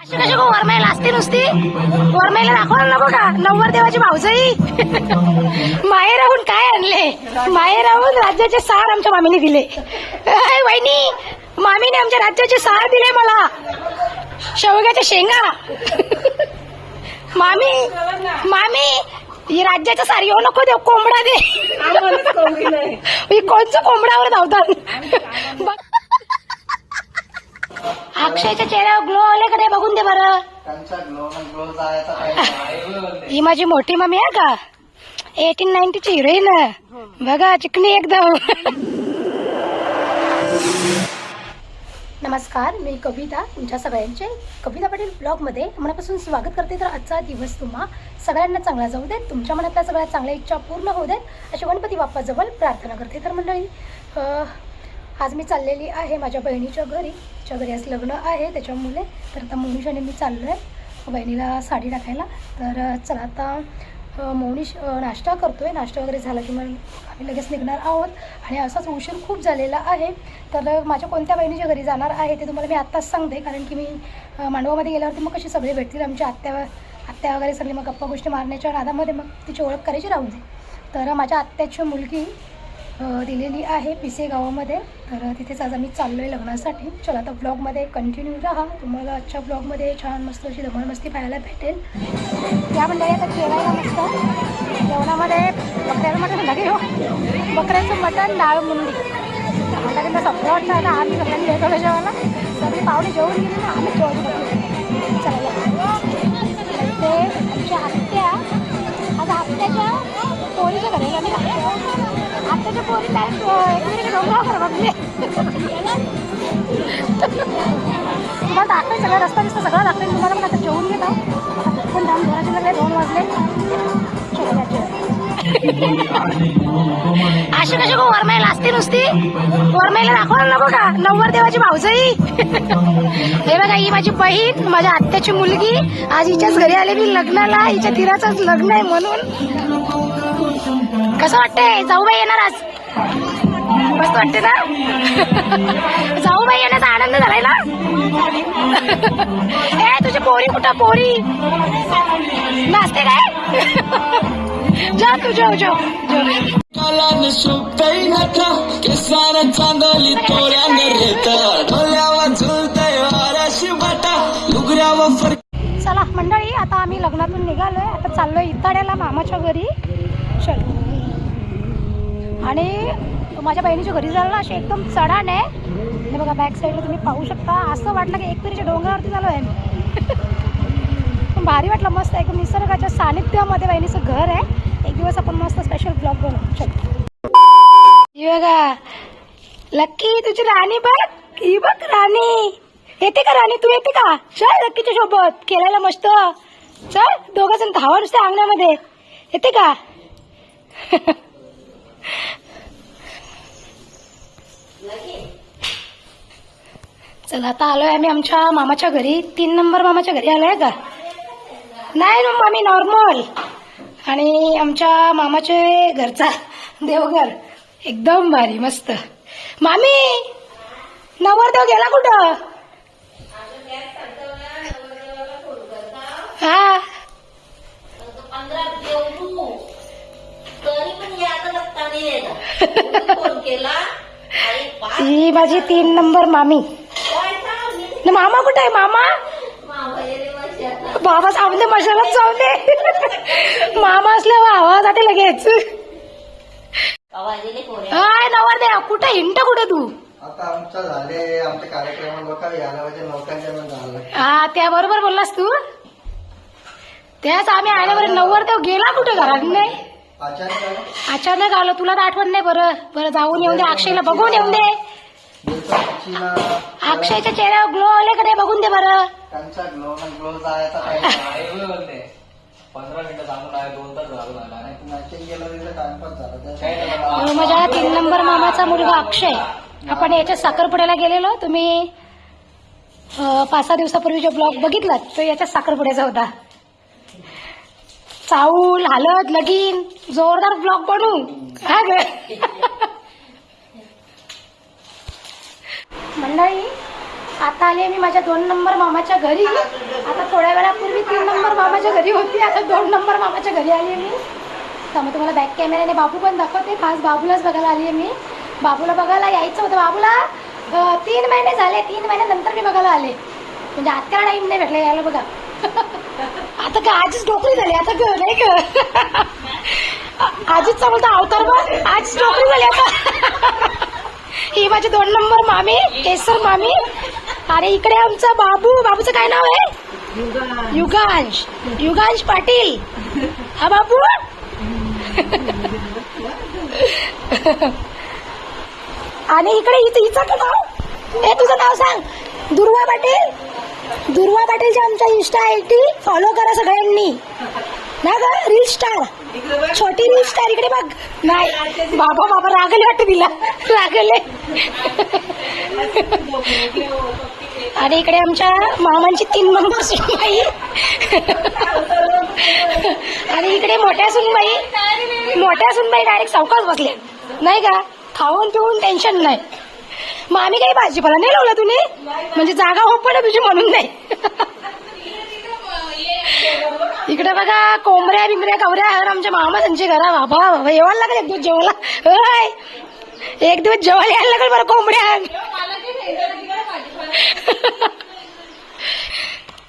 अशी कशी गो वरमाईला असते नुसती. वरमाईला दाखवायला नको का? नव्वद देवाची भाऊजाई. माहेर राहून काय आणले? माहेर राहून राज्याचे सार आमच्या मामीने दिले. वहिनी मामीने आमच्या राज्याचे सार दिले मला. शेवग्याच्या शेंगा. मामी मामी ही राज्याचा सार येऊ नको देव कोंबडा दे. ही कोणचं कोंबड्यावर धावतात. अक्षयच्या चेहऱ्यावर ग्लो आले का नाही बघून दे बरं. ही माझी मोठी मम्मी आहे का? एटीन नाईन्टीची हिरोईन बघा चिकनी एकदम. नमस्कार मी कविता तुमच्या सगळ्यांचे कविता पाटील ब्लॉगमध्ये मनापासून स्वागत करते. तर आजचा दिवस तुम्हा सगळ्यांना चांगला जाऊ देत तुमच्या मनातल्या सगळ्या चांगल्या इच्छा पूर्ण होऊ देत अशी गणपती बाप्पाजवळ प्रार्थना करते तर मंडळी आज मी चाललेली आहे माझ्या बहिणीच्या घरी. तिच्या घरी आज लग्न आहे त्याच्यामुळे तर आता मुनिशाने मी चाललो आहे बहिणीला साडी टाकायला. तर चला आता मोनिश नाश्ता करतो आहे नाश्ता वगैरे झाला की मग आम्ही लगेच निघणार आहोत. आणि असाच उशीर खूप झालेला आहे. तर माझ्या कोणत्या बहिणीच्या घरी जाणार आहे ते तुम्हाला मी आत्ताच सांगते. कारण की मी मांडवामध्ये गेल्यावरती मग कशी सगळे भेटतील आमच्या आत्या आत्या वगैरे सगळी मग गप्पा गोष्टी मारण्याच्या नादामध्ये मग तिची ओळख करायची राहू दे. तर माझ्या आत्याची मुलगी दिलेली आहे पिसे गावामध्ये. तर तिथेच आज आम्ही चाललो आहे लग्नासाठी. चला आता ब्लॉगमध्ये कंटिन्यू राहा. तुम्हाला आजच्या ब्लॉगमध्ये छान मस्त अशी धमालमस्ती पाहायला भेटेल. या मंडळी आता जेवायला मस्त जेवणामध्ये बकऱ्याचं मटण लगे हो? बकऱ्याचं मटण डाळ मुंडी. आता त्यांना सगळं वाटतं आता. आम्ही सगळ्यांनी येतो जेवायला. सगळी पाहुणे जेवून गेली ना आम्ही जेवण करतो चला. ते आमच्या आत्या आता आत्याच्या पोरीच्या घरी आम्ही राहतो पोरी काय डोंगरावर तुम्हाला दाखवेल सगळा रस्ता दिसतो सगळा दाखवेल तुम्हाला पण आता जेवून घेत आहोत. पण जाऊन घराचे लागले दोन वाजले. अशी कशी गो वरमाईला असते नुसती. वरमाईला दाखवायला नको का? नव्वद देवाची भाऊजाई. हे बघा ही माझी बहीण माझ्या आत्याची मुलगी. आज हिच्याच घरी आले मी लग्नाला. हिच्या तिराचंच लग्न आहे म्हणून. कसं वाटतंय? जाऊ बाई येणार आज. मस्त वाटते ना? जाऊ बाई येण्याचा आनंद झालाय ना? ए तुझी पोरी कुठं? पोरी. नाचते काय? जा तू जाऊ जाऊ. जाऊ कालान सुटतय नका केसानं चांदली तोऱ्यानं रेत. डोल्यावर झुलतय वाराशी बाटा लुगऱ्यावर फर चला मंडळी आता आम्ही लग्नातून निघालोय. आता चाललोय इताड्याला मामाच्या घरी. चल. आणि माझ्या बहिणीच्या घरी जायला अशी एकदम चढाण आहे. हे बघा बॅक साईडला तुम्ही पाहू शकता. असं वाटलं की एक तरीच्या डोंगरावरती झालो आहे पण भारी वाटलं मस्त एकदम निसर्गाच्या सानिध्यामध्ये बहिणीचं घर आहे. एक दिवस आपण मस्त स्पेशल ब्लॉग बनवू. शकतो बघा लक्की तुझी राणी बघ. ही बघ राणी. येते का राणी? तू येते का? चल लक्कीच्या सोबत. खेळायला मस्त. चल दोघं जण धावा नुसत्या अंगणामध्ये. येते का? चला आता आलोय आम्ही आमच्या मामाच्या घरी. तीन नंबर मामाच्या घरी आलोय का? नाही ना मामी नॉर्मल आणि आमच्या मामाचे घरचा देवघर एकदम भारी मस्त. मामी नवरदेव गेला कुठं? हा. फोन केला. आणि पाच ही माझी तीन नंबर मामी. न मामा कुठे आहे मामा? वर्षाचा बाबा जाऊन दे मशालाच जाऊन दे. मामा असल्यावर आवाज आता लगेच. वाजले पोऱ्या हाय नवरदेव कुठे हिंट कुठे तू? आता आमचं झाले आमचे कार्यक्रम लोक यायला पाहिजे लोकांच्या पण झालं. हा त्या बरोबर बोललास तू? त्याच आम्ही आल्यावर नवरदेव गेला कुठे घरात? नाही. अचानक अचानक आलो तुला तर आठवण नाही बरं. बरं जाऊन येऊन दे अक्षयला बघून येऊन दे. अक्षयच्या चेहऱ्यावर ग्लो आले का नाही बघून दे बरं. त्यांचा ग्लो ग्लो जायचा काही पंधरा मिनिटं थांबून आहे दोन तास झालं मला मॅचिंग गेलं तिथे टाइमपास झाला. काही त्या- नाही मला अं, माझ्या तीन नंबर मामाचा मुलगा अक्षय. आपण याच्या साखरपुड्याला गेलेलो. तुम्ही पाच सहा दिवसापूर्वी जो ब्लॉग बघितला तो याच्या साखरपुड्याचा होता. चाऊल हलद लगीन जोरदार ब्लॉग बनू हा ग? मंडळी आता आले मी माझ्या दोन नंबर मामाच्या घरी. आता थोड्या वेळापूर्वी तीन नंबर मामाच्या घरी होती आता दोन नंबर मामाच्या घरी आली मी. तर मग तुम्हाला बॅक कॅमेऱ्याने बाबू पण दाखवते. खास बाबूलाच बघायला आली आहे मी. बाबूला बघायला यायचं होतं. बाबूला तीन महिने झाले. तीन महिन्यानंतर मी बघायला आले. म्हणजे आत्याला टाईम नाही भेटला यायला बघा. आता का आजीच डोकरी झाली आता ग नाही ग आजीच बोलता अवतार बघ आजीच डोकरी झाली आता. ही माझी दोन नंबर मामी केसर मामी. आणि इकडे आमचा बाबू बाबूचं काय नाव आहे? युगांश. युगांश. पाटील. हा बाबू? आणि इकडे हिचं का नाव? ए तुझं नाव सांग. दुर्वा पाटील? दुर्वा पाटीलच्या आमच्या इन्स्टा आय टी फॉलो करा सगळ्यांनी. ना ग रील स्टार छोटी रील स्टार इकडे बघ. नाही बाबा बाबा रागले वाटतं तिला. रागले. आणि इकडे आमच्या मामांची तीन नंबर सुनबाई आणि इकडे मोठ्या सुनबाई मोठ्या सुनबाई डायरेक्ट सावकाश बसल्या नाही का खाऊन पिऊन टेन्शन नाही. मग आम्ही काही भाजीपाला नाही लावला तुम्ही म्हणजे जागा हो पण तुझी म्हणून नाही. इकडे बघा कोंबऱ्या बिंबऱ्या कवऱ्या आमच्या मामा त्यांची घरा बाबा बाबा येवायला लागेल एक दिवस जेवायला. होय. एक दिवस जेवायला यायला लागेल बरं कोंबड्या.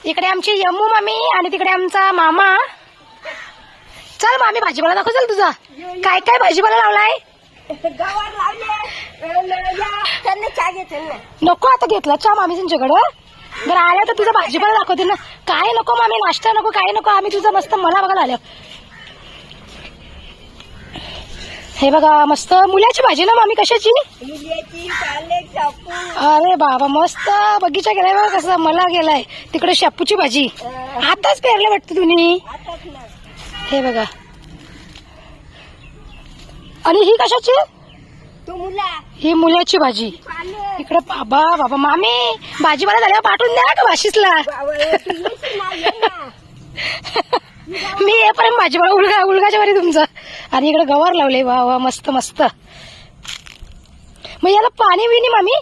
इकडे आमची यमू मामी आणि तिकडे आमचा मामा. चल मामी भाजीपाला दाखव चल तुझा. काय काय भाजीपाला लावलाय? नको आता घेतला चा मामी त्यांच्याकडं बरं आल्या तर तुझा भाजीपाला दाखवते ना. काय नको मामी नाश्ता नको काय नको. आम्ही तुझं मस्त मला बघायला आल्या हे बघा मस्त मुलाची भाजी ना मामी कशाची? अरे बाबा मस्त बगीचा गेलाय बघा कसं मला गेलाय तिकडे शेपूची भाजी. आताच पेरलं वाटतं तुम्ही हे बघा. आणि ही कशाची? ही मुलाची भाजी. इकडे बाबा बाबा मामी भाजीपाला झाल्यावर पाठवून द्या का भाशीसला मी येईपर्यंत भाजीपाला उलगा उलगाच्या वरी तुमचं. आणि इकडे गवार लावले वा वा मस्त मस्त. मग याला पाणी बिनी मामी?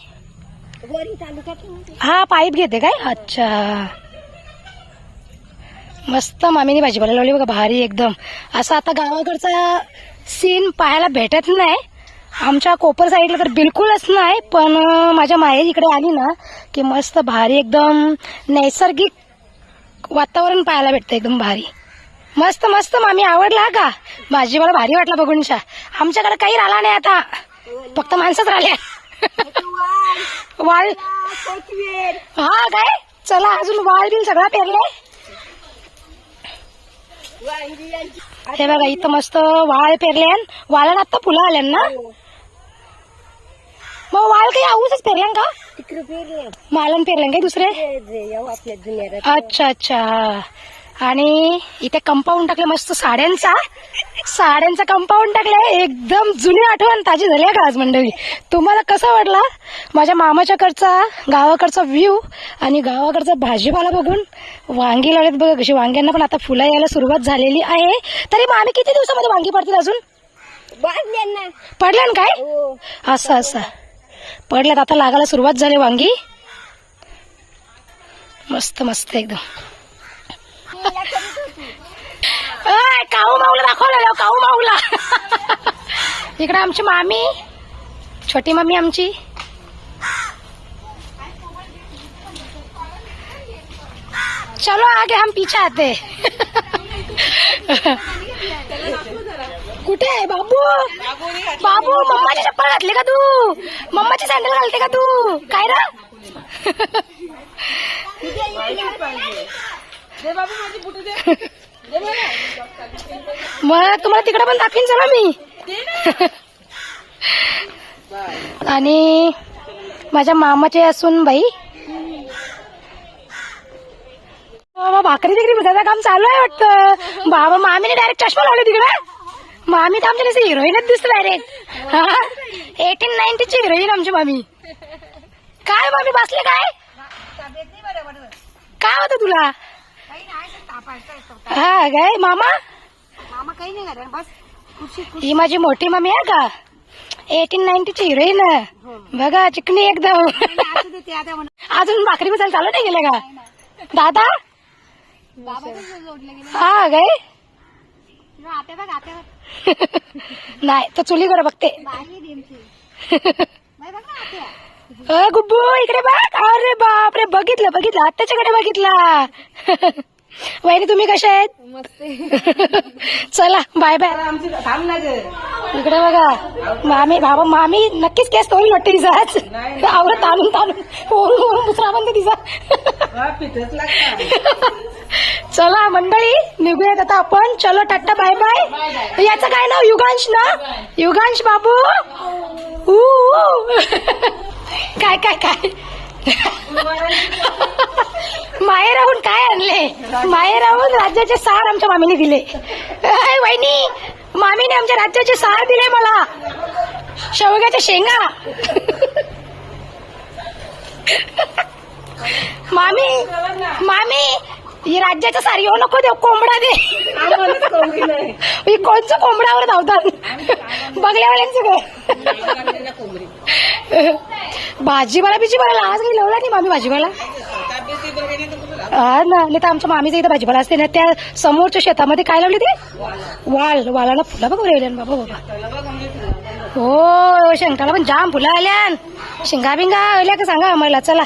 हा पाईप घेते काय? अच्छा. मस्त मामीने भाजीपाला लावली बघा भारी एकदम. असं आता गावाकडचा सीन पाहायला भेटत नाही. आमच्या कोपर साईडला तर बिलकुलच नाही पण माझ्या माहेर इकडे आली ना की मस्त भारी एकदम नैसर्गिक वातावरण पाहायला भेटतं एकदम भारी. मस्त मस्त मामी आवडला का? भाजीपाला भारी वाटला बघून छा आमच्याकडे काही राहिला नाही आता. फक्त माणसंच राहिले. वाळ हा काय? चला अजून वाळ बिल सगळा पेरले हे बघा इथं मस्त वाळ पेरल्यान वाळाला आता फुलं आल्यान ना? मग वाळ काही आऊसच पेरल्यान का? मालन पेरल्यान काय दुसरे? अच्छा अच्छा. आणि इथे कंपाऊंड टाकलं मस्त साड्यांचा. साड्यांचा कंपाऊंड टाकलाय. एकदम जुनी आठवण ताजी झाली आहे का आज मंडळी? तुम्हाला कसा वाटला? माझ्या मामाच्या कडचा गावाकडचा व्ह्यू आणि गावाकडचा भाजीपाला बघून वांगी लावलेत बघा कशी. वांग्यांना पण आता फुलं यायला सुरुवात झालेली आहे. तरी मग आम्ही किती दिवसामध्ये वांगी पडतील अजून? पडल्या ना. काय? असं असं. पडल्यात. आता लागायला सुरुवात झाली वांगी. मस्त मस्त एकदम. काऊ माऊला काऊ माऊला. मामी, छोटी चलो आगे, हम पीछे आते. कुठे आहे, बाबू? बाबू, मम्माची चप्पल घातली का तू? मम्माची सँडल घालते का तू? काय ना मग तुम्हाला तिकडे पण दाखवीन चला मी. आणि माझ्या मामाचे असून बाई. बाबा भाकरी तिकडी बुधाचं काम चालू आहे वाटतं. बाबा मामीने डायरेक्ट चष्मा लावले तिकडे. मामी तर आमच्या हिरोईनच दिसत डायरेक्ट हा एटीन नाईन्टीची हिरोईन आमची मामी. काय मामी बसले काय? काय होतं तुला? हा काय मामा. मामा काही नाही करत बस. खुशी ही माझी मोठी मम्मी आहे का? एटीन नाईन्टीची हिरोईन बघा चिकनी एकदम. अजून भाकरी बसायला चालू नाही गेले का? दादा? हा काय नाही तर चुलीकडे बघते. अ, गुब्बू इकडे बघ. अरे बाप रे बघितलं बघितलं. आत्याच्याकडे बघितला. वहिनी तुम्ही कशा आहेत? चला बाय बाय इकडे बघा. मामी बाबा मामी नक्कीच केस तोडून वाटते तिचा आज आवडत ताणून ताणून. ओरून ओरून दुसरा बंद तिचा चला मंडळी निघूयात आता आपण. चलो टाटा बाय बाय याचं काय नाव? युगांश ना? युगांश. बाबू? ऊ. काय काय काय? माये राहून काय आणले? माये राहून राज्याचे सार आमच्या मामीने दिले. वहिनी मामीने आमच्या राज्याचे सार दिले मला. शेवग्याच्या शेंगा. मामी मामी राज्याचं सार येऊ नको देऊ कोंबडा दे. कोणचं कोंबड्यावर धावतात? बगल्यावाल्यांचं काय भाजीपाला बिजीवाला आज काही लावला नाही मामी भाजीपाला हा ना नाही तर आमच्या मामीचं इथं भाजीपाला असते ना त्या समोरच्या शेतामध्ये काय लावली ते? वाल वालाला फुलं बघ राहिले बाबा बाबा. हो शेंगटाला पण जाम फुलं आल्यान शिंगा बिंगा आल्या का सांगा आम्हाला? चला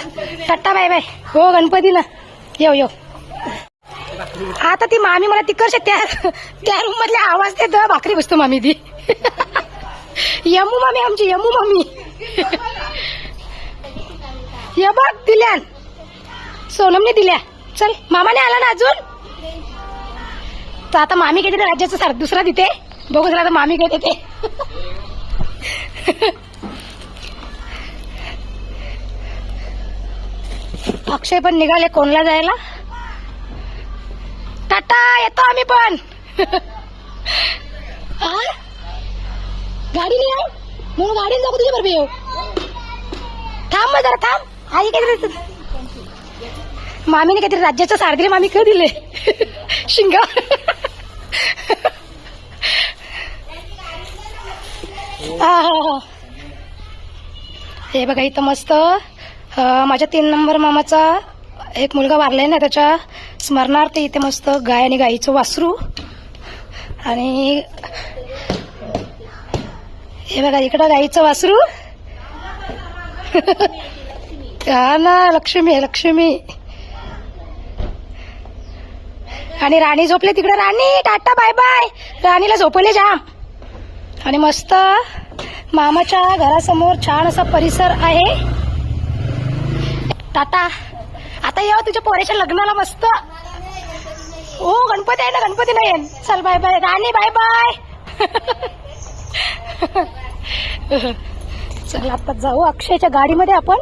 टट्टा बाय बाय. हो गणपतीला. येऊ येऊ. आता ती मामी मला तिकडच्या त्या त्या रूम मधल्या आवाज देत भाकरी बसतो मामी ती. यमू मामी आमची यमू मामी. ये बघ दिल्यान. सोनमने दिल्या. चल मामाने आला ना अजून? तर आता मामी काय देते राज्याचं सार दुसरा देते. बघू तर आता मामी काय देते अक्षय पण निघाले कोणला जायला? टाटा येतो आम्ही पण. गाडी नाही आहे? म्हणून गाडीने जाऊ तुझ्या बरोबर येऊ? थांब मग जरा थांब. आई काहीतरी मामीने काहीतरी राज्याचं सार मामी कधी दिले? शिंगा हे बघा इथं मस्त माझ्या तीन नंबर मामाचा एक मुलगा वारलाय ना त्याच्या स्मरणार्थ इथे मस्त गाय आणि गाईचं वासरू. आणि हे बघा इकडं गाईचं वासरू. हा ना लक्ष्मी आहे लक्ष्मी. आणि राणी झोपले तिकडे. Rani tata bye bye. राणीला झोपवले जाम आणि मस्त मामाच्या घरासमोर छान असा परिसर आहे. टाटा आता येऊ हो तुझ्या पोऱ्याच्या लग्नाला मस्त. हो गणपती आहे ना गणपती नाही चल bye bye. Rani bye bye. चल आता जाऊ. अक्षयच्या गाडीमध्ये आपण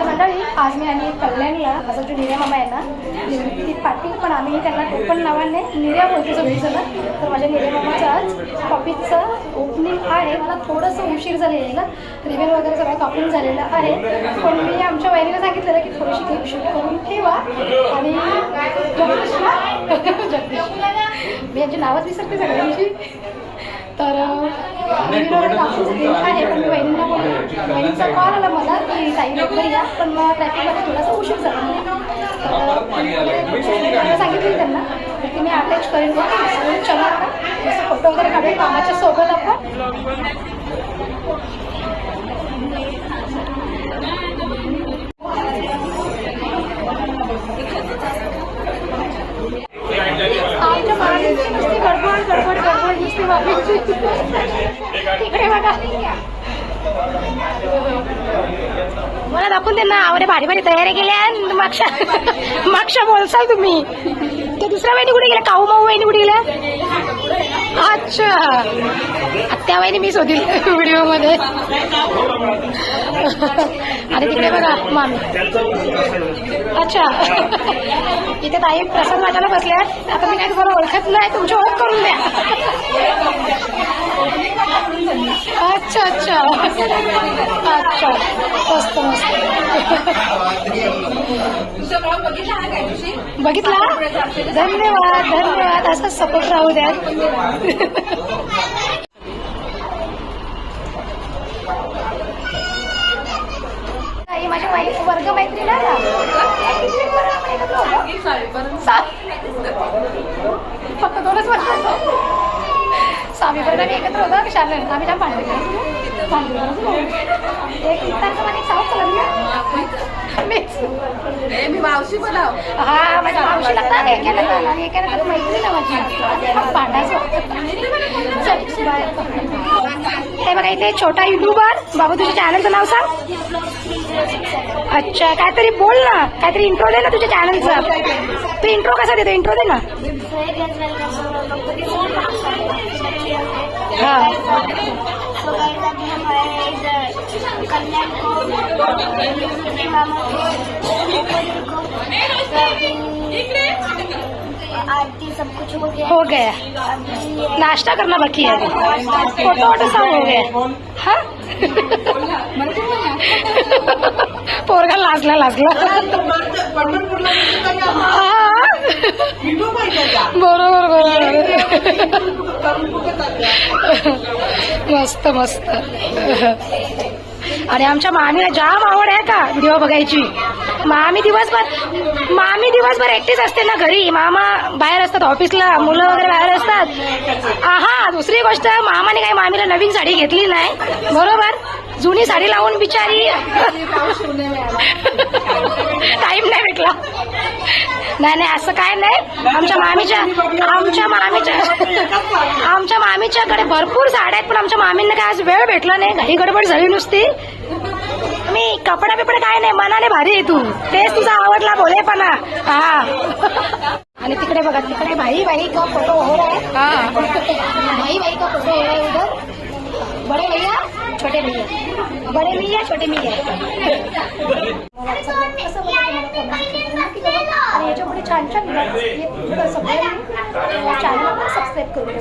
मंडळी आज मी आणि असं माझा जो निर्या मामा आहे ना ती पाटील पण आम्ही त्यांना टोपण नावाने निर्या बोलतो ना तर माझ्या निर्या मामाचं आज कॉपीचं ओपनिंग आहे. मला थोडंसं उशीर झालेला रिव्हन वगैरे सगळं कापून झालेलं आहे. पण मी आमच्या वहिनीला सांगितलेलं की थोडीशी क्लिप शूट करून ठेवा. आणि जगदीश ना? जगदीश. मी यांची नावच विसरते सगळ्यांची. तर आहे पण मी वहिनींना बोलले वहिनीचा कॉल आला मला की ताई लवकर या पण मग ट्रॅफिकमध्ये थोडासा उशीर झाला. तर मी सांगितलं त्यांना तर ते मी अटॅच करेन म्हणून चला फोटो वगैरे काढून मामाच्या सोबत आपण मला दाखवून दे ना आवडे भारी भारी तयारी केल्या मागच्या मागच्या बोलसाल तुम्ही. ते दुसऱ्या वहिनी कुठे गेल्या? काऊ माऊ वहिनी कुठे गेल्या? अच्छा. त्यावेळी मी शोधील व्हिडिओमध्ये आणि तिकडे बघा मामी. अच्छा. इथे ताई प्रसाद वाटायला बसल्यात. आता मी काही तुम्हाला ओळखत नाही तुमची ओळख करून द्या. अच्छा अच्छा. अच्छा. मस्त मस्त. बघितला? धन्यवाद धन्यवाद. असं सपोर्ट राहू द्या ताई, माझी मै- वर्ग मैत्रीण आहे ना फक्त दोनच वर्ष स्वामीपर्यंत आम्ही एकत्र होतो शाळेत आम्ही जाम. एक त्यांचं साऊथ मी मावशी बनाव हा माझ्या एकाला आणि एकाला तर भांडायचो. हे बघा इथे छोटा युट्यूबर बाबू तुझ्या चॅनलचं नाव सांग. अच्छा काहीतरी बोल ना. काहीतरी इंट्रो दे ना तुझ्या चॅनलचं तू इंट्रो कसा देतो? इंट्रो दे ना. हा आरती सब कुछ हो गया। हो गया नाश्ता करना बाकी है फ़ोटो वोटो सब हो गया हा? पोरगा लाजला लाजला। हा. मस्त मस्त. आणि आमच्या मामीला जाम आवड आहे का व्हिडिओ बघायची? मामी दिवसभर मामी दिवसभर एकटीच असते ना घरी. मामा बाहेर असतात ऑफिसला मुलं वगैरे बाहेर असतात. हा दुसरी गोष्ट मामाने काही मामीला नवीन साडी घेतली नाही. बरोबर? जुनी साडी लावून बिचारी. टाइम नाही भेटला. नाही नाही असं काय नाही. आमच्या मामीच्या आमच्या मामीच्या आमच्या मामीच्याकडे भरपूर साड्या आहेत पण आमच्या मामींना काय आज वेळ भेटला नाही. घाई गडबड झाली नुसती. मी कपडा बिपडा काय नाही मनाने भारी आहे तू. तेच तुझा आवडला बोलेपणा हा. आणि तिकडे बघा तिकडे भाई भाई का फोटो हो रहा हाँ. भाई भाई का फोटो हो रहा है उधर बड़े भैया छोटे भैया। बड़े भैया छोटे भैया। कसं वाटतं तुम्हाला आणि याच्यापुढे छान छान सगळ्यांनी चॅनलला सबस्क्राईब करून